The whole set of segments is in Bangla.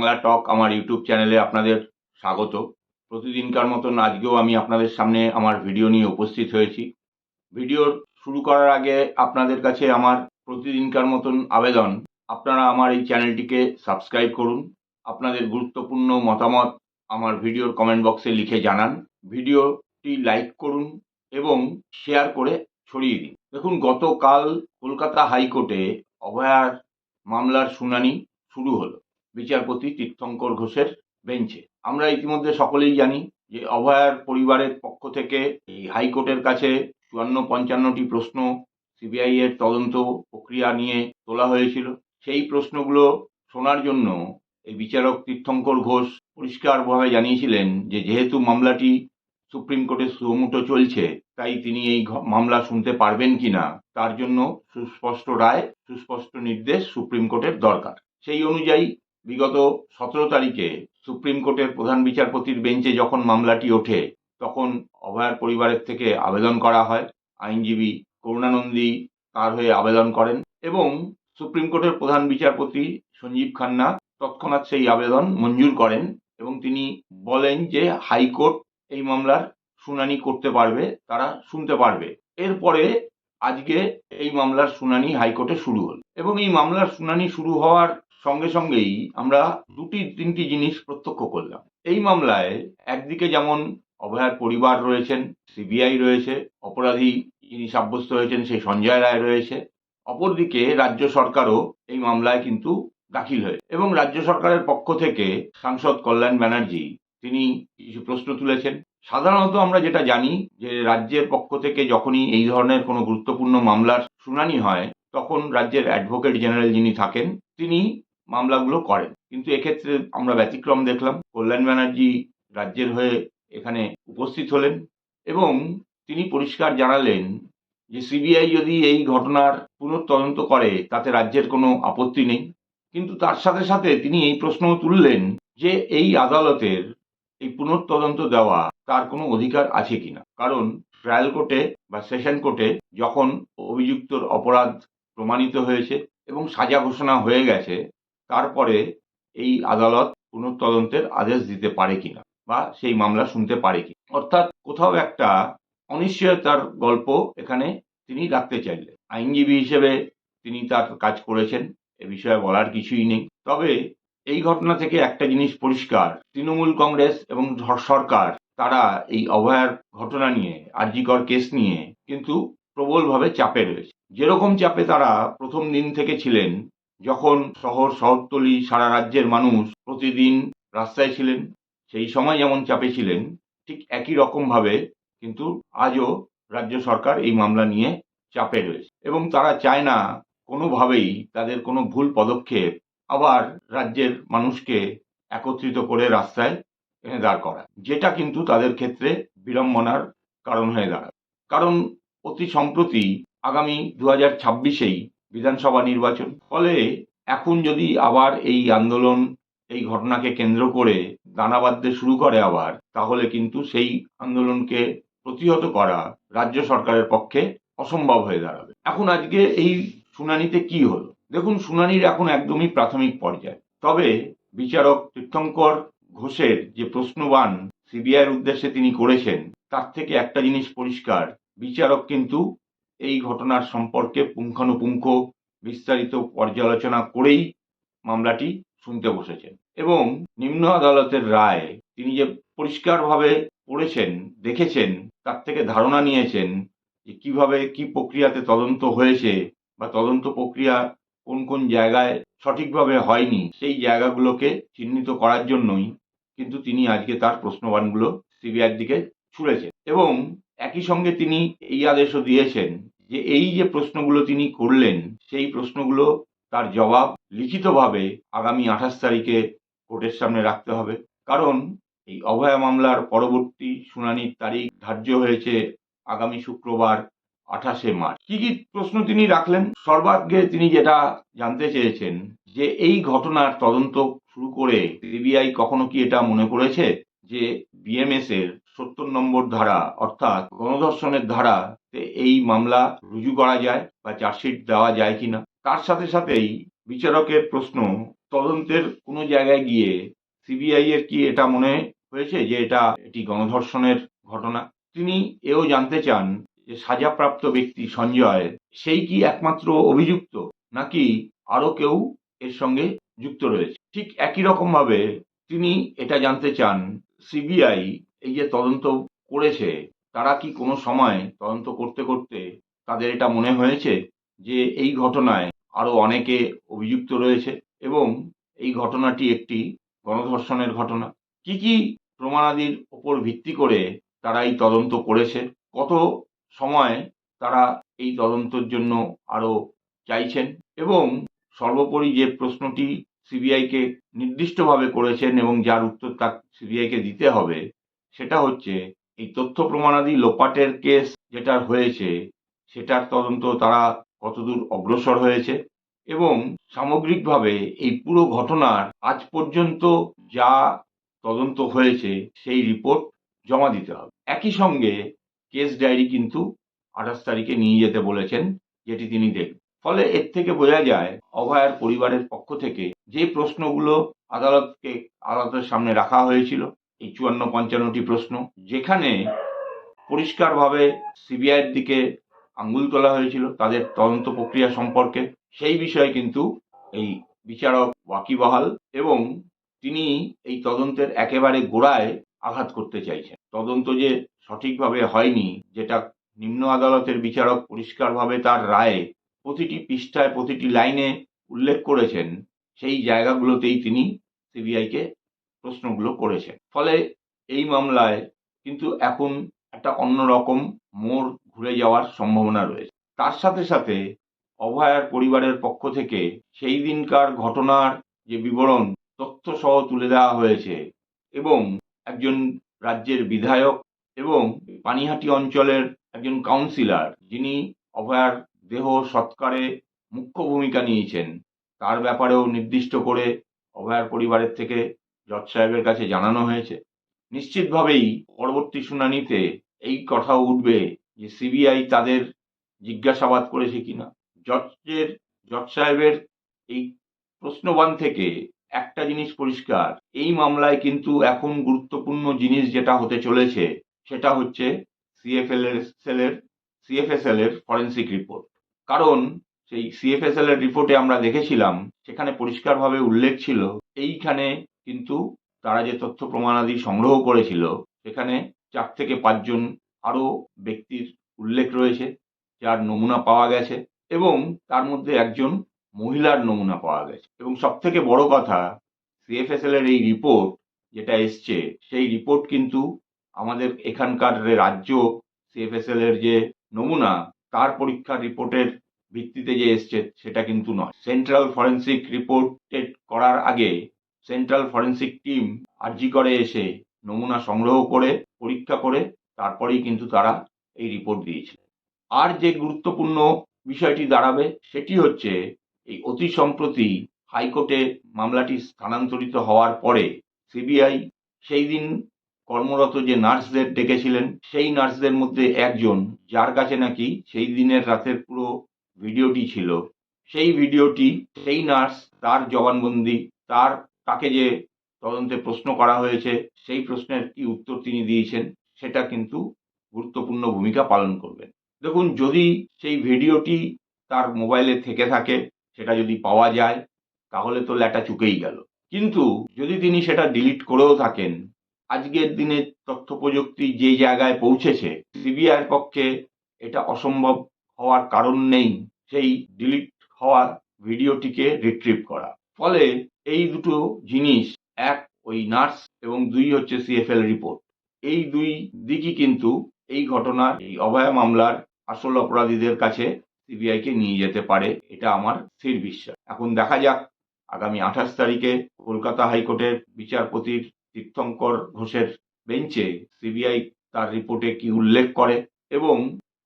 বাংলা টক আমার ইউটিউব চ্যানেলে আপনাদের স্বাগত। প্রতিদিনকার মতন আজকেও আমি আপনাদের সামনে আমার ভিডিও নিয়ে উপস্থিত হয়েছি। ভিডিও শুরু করার আগে আপনাদের কাছে আমার প্রতিদিনকার মতন আবেদন। আপনারা আমার এই চ্যানেলটিকে সাবস্ক্রাইব করুন। আপনাদের গুরুত্বপূর্ণ মতামত আমার ভিডিওর কমেন্ট বক্সে লিখে জানান। ভিডিওটি লাইক করুন এবং শেয়ার করে ছড়িয়ে দিন। দেখুন, গতকাল কলকাতা হাইকোর্টে অভয়ার মামলার শুনানি শুরু হলো। বিচারপতি তীর্থঙ্কর ঘোষের বেঞ্চে। আমরা ইতিমধ্যে সকলেই জানি যে অভয়ার পরিবারের পক্ষ থেকে এই হাইকোর্টের কাছে চুয়ান্ন পঞ্চান্নটি প্রশ্ন সিবিআই এর তদন্ত প্রক্রিয়া নিয়ে তোলা হয়েছিল। সেই প্রশ্নগুলো শোনার জন্য এই বিচারক তীর্থঙ্কর ঘোষ পরিষ্কারভাবে জানিয়েছিলেন যে যেহেতু মামলাটি সুপ্রিম কোর্টে সুমুটো চলছে, তাই তিনি এই মামলা শুনতে পারবেন কিনা, তার জন্য সুস্পষ্ট রায়, সুস্পষ্ট নির্দেশ সুপ্রিম কোর্টের দরকার। সেই অনুযায়ী বিগত সতেরো তারিখে সুপ্রিম কোর্টের প্রধান বিচারপতির বেঞ্চে যখন মামলাটি ওঠে, তখন অভয়ার পরিবারের থেকে আবেদন করা হয়। আইনজীবী করুণানন্দী তার হয়ে আবেদন করেন এবং সুপ্রিম কোর্টের প্রধান বিচারপতি সঞ্জীব খান্না তৎক্ষণাৎ সেই আবেদন মঞ্জুর করেন এবং তিনি বলেন যে হাইকোর্ট এই মামলার শুনানি করতে পারবে, তারা শুনতে পারবে। এরপরে আজকে এই মামলার শুনানি হাইকোর্টে শুরু হল এবং এই মামলার শুনানি শুরু হওয়ার সঙ্গে সঙ্গেই আমরা দুটি, তিনটি জিনিস প্রত্যক্ষ করলাম। এই মামলায় একদিকে যেমন অভয়ার পরিবার রয়েছেন, সিবিআই রয়েছে, অপরাধী যিনি সাব্যস্ত হয়েছেন সেই সঞ্জয় রায় রয়েছে, অপরদিকে রাজ্য সরকারও এই মামলায় কিন্তু দাখিল হয়ে এবং রাজ্য সরকারের পক্ষ থেকে সাংসদ কল্যাণ ব্যানার্জি, তিনি কিছু প্রশ্ন তুলেছেন। সাধারণত আমরা যেটা জানি যে রাজ্যের পক্ষ থেকে যখনই এই ধরনের কোনো গুরুত্বপূর্ণ মামলার শুনানি হয়, তখন রাজ্যের অ্যাডভোকেট জেনারেল যিনি থাকেন, তিনি মামলাগুলো করেন। কিন্তু এক্ষেত্রে আমরা ব্যতিক্রম দেখলাম। কল্যাণ ব্যানার্জি রাজ্যের হয়ে এখানে উপস্থিত হলেন এবং তিনি পরিষ্কার জানালেন যে সিবিআই যদি এই ঘটনার পুনঃতদন্ত করে, তাতে রাজ্যের কোনো আপত্তি নেই। কিন্তু তার সাথে সাথে তিনি এই প্রশ্নও তুললেন যে এই আদালতের এই পুনঃতদন্ত দেওয়া তার কোনো অধিকার আছে কিনা। কারণ ট্রায়াল কোর্টে বা সেশন কোর্টে যখন অভিযুক্তর অপরাধ প্রমাণিত হয়েছে এবং সাজা ঘোষণা হয়ে গেছে তারপরে এই আদালত পুনঃতদন্তের আদেশ দিতে পারে কিনা বা সেই মামলা শুনতে পারে কি অর্থাৎ কোথাও একটা অনিশ্চয়তার গল্প এখানে তিনি রাখতে চাইলেন। আইনজীবী হিসেবে তিনি তার কাজ করেছেন, এ বিষয়ে বলার কিছুই নেই। তবে এই ঘটনা থেকে একটা জিনিস পরিষ্কার, তৃণমূল কংগ্রেস এবং সরকার তারা এই অভয়ার ঘটনা নিয়ে, আরজিকর কেস নিয়ে কিন্তু প্রবলভাবে চাপে রয়েছে। যেরকম চাপে তারা প্রথম দিন থেকে ছিলেন যখন শহর শহরতলি সারা রাজ্যের মানুষ প্রতিদিন রাস্তায় ছিলেন, সেই সময় যেমন চাপে ছিলেন, ঠিক একই রকমভাবে কিন্তু আজও রাজ্য সরকার এই মামলা নিয়ে চাপে রয়েছে। এবং তারা চায় না কোনোভাবেই তাদের কোনো ভুল পদক্ষেপ আবার রাজ্যের মানুষকে একত্রিত করে রাস্তায় এনে দাঁড় করা যেটা কিন্তু তাদের ক্ষেত্রে বিড়ম্বনার কারণ হয়ে দাঁড়ায়। কারণ অতি সম্প্রতি আগামী দু হাজার ছাব্বিশেই বিধানসভা নির্বাচন। ফলে এখন যদি আবার এই আন্দোলন, এই ঘটনাকে কেন্দ্র করে দানা বাঁধতে শুরু করে আবার, তাহলে কিন্তু সেই আন্দোলনকে প্রতিহত করা রাজ্য সরকারের পক্ষে অসম্ভব হয়ে দাঁড়াবে। এখন আজকে এই শুনানিতে কি হলো? দেখুন, শুনানির এখন একদমই প্রাথমিক পর্যায়ে। তবে বিচারক তীর্থঙ্কর ঘোষের যে প্রশ্নবান সিবিআইয়ের উদ্দেশ্যে তিনি করেছেন, তার থেকে একটা জিনিস পরিষ্কার। বিচারক কিন্তু এই ঘটনার সম্পর্কে পুঙ্খানুপুঙ্খ বিস্তারিত পর্যালোচনা করেই মামলাটি শুনতে বসেছেন এবং নিম্ন আদালতের রায় তিনি যে পরিষ্কারভাবে পড়েছেন, দেখেছেন, তার থেকে ধারণা নিয়েছেন যে কীভাবে কি প্রক্রিয়াতে তদন্ত হয়েছে বা তদন্ত প্রক্রিয়া কোন কোন জায়গায় সঠিকভাবে হয়নি, সেই জায়গাগুলোকে চিহ্নিত করার জন্যই কিন্তু তিনি আজকে তার প্রশ্নবানগুলো সিবিআইয়ের দিকে ছুড়েছেন এবং একই সঙ্গে তিনি এই আদেশও দিয়েছেন যে এই যে প্রশ্নগুলো তিনি করলেন, সেই প্রশ্নগুলো তার জবাব লিখিতভাবে আগামী আঠাশ তারিখে কোর্টের সামনে রাখতে হবে। কারণ এই অভয়া মামলার পরবর্তী শুনানির তারিখ ধার্য হয়েছে আগামী শুক্রবার আঠাশে মার্চ। কি কি প্রশ্ন তিনি রাখলেন? সর্বাগ্রে তিনি যেটা জানতে চেয়েছেন যে এই ঘটনার তদন্ত শুরু করে সিবিআই কখনো কি এটা মনে করেছে যে বিএমএস এর সত্তর নম্বর ধারা, অর্থাৎ গণধর্ষণের ধারা এই মামলা রুজু করা যায় বা চার্জশিট দেওয়া যায় কিনা। তার সাথে সাথেই বিচারকের প্রশ্ন, তদন্তের কোনো জায়গায় গিয়ে সিবিআই এর কি এটা মনে হয়েছে যে এটা এটি গণধর্ষণের ঘটনা? তিনি এও জানতে চান যে সাজাপ্রাপ্ত ব্যক্তি সঞ্জয়, সেই কি একমাত্র অভিযুক্ত নাকি আরও কেউ এর সঙ্গে যুক্ত রয়েছে? ঠিক একই রকম ভাবে তিনি এটা জানতে চান, সিবিআই এই যে তদন্ত করেছে, তারা কি কোনো সময় তদন্ত করতে করতে তাদের এটা মনে হয়েছে যে এই ঘটনায় আরও অনেকে অভিযুক্ত রয়েছে এবং এই ঘটনাটি একটি গণধর্ষণের ঘটনা? কি কি প্রমাণাদির উপর ভিত্তি করে তারা এই তদন্ত করেছে? কত সময় তারা এই তদন্তের জন্য আরও চাইছেন? এবং সর্বোপরি যে প্রশ্নটি সিবিআইকে নির্দিষ্টভাবে করেছেন এবং যার উত্তর তা সিবিআইকে দিতে হবে সেটা হচ্ছে, এই তথ্য প্রমাণাদি লোপাটের কেস যেটা হয়েছে, সেটার তদন্ত তারা কতদূর অগ্রসর হয়েছে এবং সামগ্রিকভাবে এই পুরো ঘটনার আজ পর্যন্ত যা তদন্ত হয়েছে, সেই রিপোর্ট জমা দিতে হবে। একই সঙ্গে কেস ডায়েরি কিন্তু আঠাশ তারিখে নিয়ে যেতে বলেছেন, যেটি তিনি দেখবেন। ফলে এর থেকে বোঝা যায়, অভয়ার পরিবারের পক্ষ থেকে যে প্রশ্নগুলো আদালতকে, আদালতের সামনে রাখা হয়েছিল এই চুয়ান্ন পঞ্চান্নটি প্রশ্ন, যেখানে পরিষ্কারভাবে সিবিআইয়ের দিকে আঙ্গুল তোলা হয়েছিল তাদের তদন্ত প্রক্রিয়া সম্পর্কে। সেই বিষয়ে কিন্তু এই বিচারক ওয়াকিবহাল এবং তিনি এই তদন্তের একেবারে গোড়ায় আঘাত করতে চাইছেন। তদন্ত যে সঠিকভাবে হয়নি, যেটা নিম্ন আদালতের বিচারক পরিষ্কারভাবে তার রায়ে প্রতিটি পৃষ্ঠায় প্রতিটি লাইনে উল্লেখ করেছেন, সেই জায়গাগুলোতেই তিনি সিবিআইকে প্রশ্নগুলো করেছেন ফলে এই মামলায় কিন্তু এখন একটা অন্যরকম মোড় ঘুরে যাওয়ার সম্ভাবনা রয়েছে। তার সাথে সাথে অভয়ার পরিবারের পক্ষ থেকে সেই দিনকার ঘটনার যে বিবরণ তথ্য সহ তুলে দেওয়া হয়েছে এবং একজন রাজ্যের বিধায়ক এবং পানিহাটি অঞ্চলের একজন কাউন্সিলর যিনি অভয়ার দেহ সৎকারে মুখ্য ভূমিকা নিয়েছেন, তার ব্যাপারেও নির্দিষ্ট করে অভয়ার পরিবারের থেকে জজ সাহেবের কাছে জানানো হয়েছে। নিশ্চিতভাবেই পরবর্তী শুনানিতে এই কথা উঠবে যে সিবিআই তাদের জিজ্ঞাসাবাদ করেছে কিনা। জজের, জজ সাহেবের এই প্রশ্নবান থেকে একটা জিনিস পরিষ্কার, এই মামলায় কিন্তু এখন গুরুত্বপূর্ণ জিনিস যেটা হতে চলেছে, সেটা হচ্ছে সিএফএল এর সিএফএসএল এর ফরেন্সিক রিপোর্ট। কারণ সেই সিএফএসএল এর রিপোর্টে আমরা দেখেছিলাম, সেখানে পরিষ্কারভাবে উল্লেখ ছিল, এইখানে কিন্তু তারা যে তথ্য প্রমাণাদি সংগ্রহ করেছিল, সেখানে চার থেকে পাঁচজন আরও ব্যক্তির উল্লেখ রয়েছে, যার নমুনা পাওয়া গেছে এবং তার মধ্যে একজন মহিলার নমুনা পাওয়া গেছে। এবং সব থেকে বড় কথা সিএফএসএল এর এই রিপোর্ট যেটা এসছে, সেই রিপোর্ট কিন্তু আমাদের এখানকার রাজ্য সিএফএসএল এর যে নমুনা, তার পরীক্ষার রিপোর্টের ভিত্তিতে যে এসছে, সেটা কিন্তু নয়। সেন্ট্রাল ফরেন্সিক রিপোর্টেড করার আগে সেন্ট্রাল ফরেন্সিক টিম আর্জি করে এসে নমুনা সংগ্রহ করে, পরীক্ষা করে, তারপরেই কিন্তু তারা এই রিপোর্ট দিয়েছে। আর যে গুরুত্বপূর্ণ বিষয়টি দাঁড়াবে সেটি হচ্ছে এই অতি সম্প্রতি হাইকোর্টে মামলাটি স্থানান্তরিত হওয়ার পরে সিবিআই সেই দিন কর্মরত যে নার্সদের ডেকেছিলেন, সেই নার্সদের মধ্যে একজন যার কাছে নাকি সেই দিনের রাতের পুরো ভিডিওটি ছিল। সেই ভিডিওটি, সেই নার্স, তার জবানবন্দি, তার তাকে যে তদন্তে প্রশ্ন করা হয়েছে, সেই প্রশ্নের কি উত্তর তিনি দিয়েছেন, সেটা কিন্তু গুরুত্বপূর্ণ ভূমিকা পালন করবে। দেখুন, যদি সেই ভিডিওটি তার মোবাইলে থেকে থাকে, সেটা যদি পাওয়া যায়, তাহলে তো ল্যাটা চুকেই গেল। কিন্তু যদি তিনি সেটা ডিলিট করেও থাকেন, আজকের দিনে তথ্য প্রযুক্তি যে জায়গায় পৌঁছেছে, সিবিআইয়ের পক্ষে এটা অসম্ভব হওয়ার কারণ নেই, সেই ডিলিট হওয়া ভিডিওটিকে রিট্রিভ করা। ফলে এই দুটো জিনিস, এক ওই নার্স এবং দুই হচ্ছে সিএফএল রিপোর্ট এই দুই দিকই কিন্তু এই ঘটনার, এই অভয়া মামলার আসল অপরাধীদের কাছে সিবিআইকে নিয়ে যেতে পারে, এটা আমার স্থির বিশ্বাস। এখন দেখা যাক, আগামী আঠাশ তারিখে কলকাতা হাইকোর্টের বিচারপতির তীর্থঙ্কর ঘোষের বেঞ্চে সিবিআই তার রিপোর্টে কি উল্লেখ করে এবং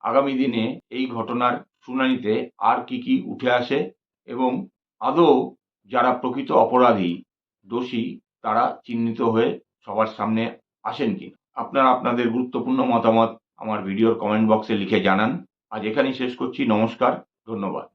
আগামী দিনে এই ঘটনার শুনানিতে আর কি কি উঠে আসে এবং আদৌ যারা প্রকৃত অপরাধী, দোষী, তারা চিহ্নিত হয়ে সবার সামনে আসেন কি? আপনারা আপনাদের গুরুত্বপূর্ণ মতামত আমার ভিডিওর কমেন্ট বক্সে লিখে জানান। আজ এখানেই শেষ করছি। নমস্কার। ধন্যবাদ।